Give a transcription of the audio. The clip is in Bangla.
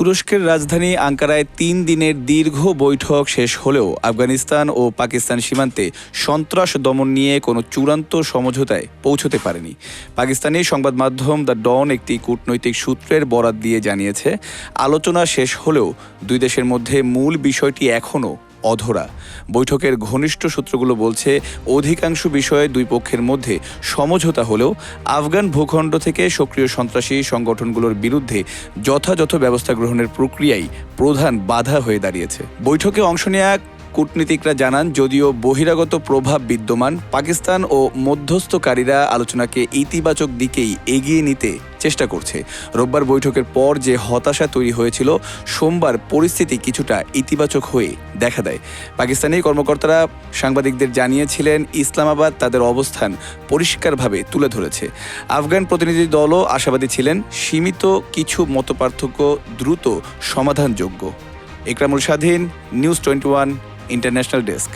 তুরস্কের রাজধানী আঙ্কারায় তিন দিনের দীর্ঘ বৈঠক শেষ হলেও আফগানিস্তান ও পাকিস্তান সীমান্তে সন্ত্রাস দমন নিয়ে কোনো চূড়ান্ত সমঝোতায় পৌঁছতে পারেনি। পাকিস্তানি সংবাদ মাধ্যম দ্য ডন একটি কূটনৈতিক সূত্রের বরাত দিয়ে জানিয়েছে, আলোচনা শেষ হলেও দুই দেশের মধ্যে মূল বিষয়টি এখনও অধরা। বৈঠকের ঘনিষ্ঠ সূত্রগুলো বলছে, অধিকাংশ বিষয়ে দুই পক্ষের মধ্যে সমঝোতা হলেও আফগান ভূখণ্ড থেকে সক্রিয় সন্ত্রাসী সংগঠনগুলোর বিরুদ্ধে যথাযথ ব্যবস্থা গ্রহণের প্রক্রিয়াই প্রধান বাধা হয়ে দাঁড়িয়েছে। বৈঠকে অংশ নেওয়া কূটনীতিকরা জানান, যদিও বহিরাগত প্রভাব বিদ্যমান, পাকিস্তান ও মধ্যস্থকারীরা আলোচনাকে ইতিবাচক দিকেই এগিয়ে নিতে চেষ্টা করছে। রোববার বৈঠকের পর যে হতাশা তৈরি হয়েছিল, সোমবার পরিস্থিতি কিছুটা ইতিবাচক হয়ে দেখা দেয়। পাকিস্তানি কর্মকর্তারা সাংবাদিকদের জানিয়েছিলেন, ইসলামাবাদ তাদের অবস্থান পরিষ্কারভাবে তুলে ধরেছে। আফগান প্রতিনিধি দলও আশাবাদী ছিলেন, সীমিত কিছু মতপার্থক্য দ্রুত সমাধানযোগ্য। Ekramul Swadhin, news twenty one international desk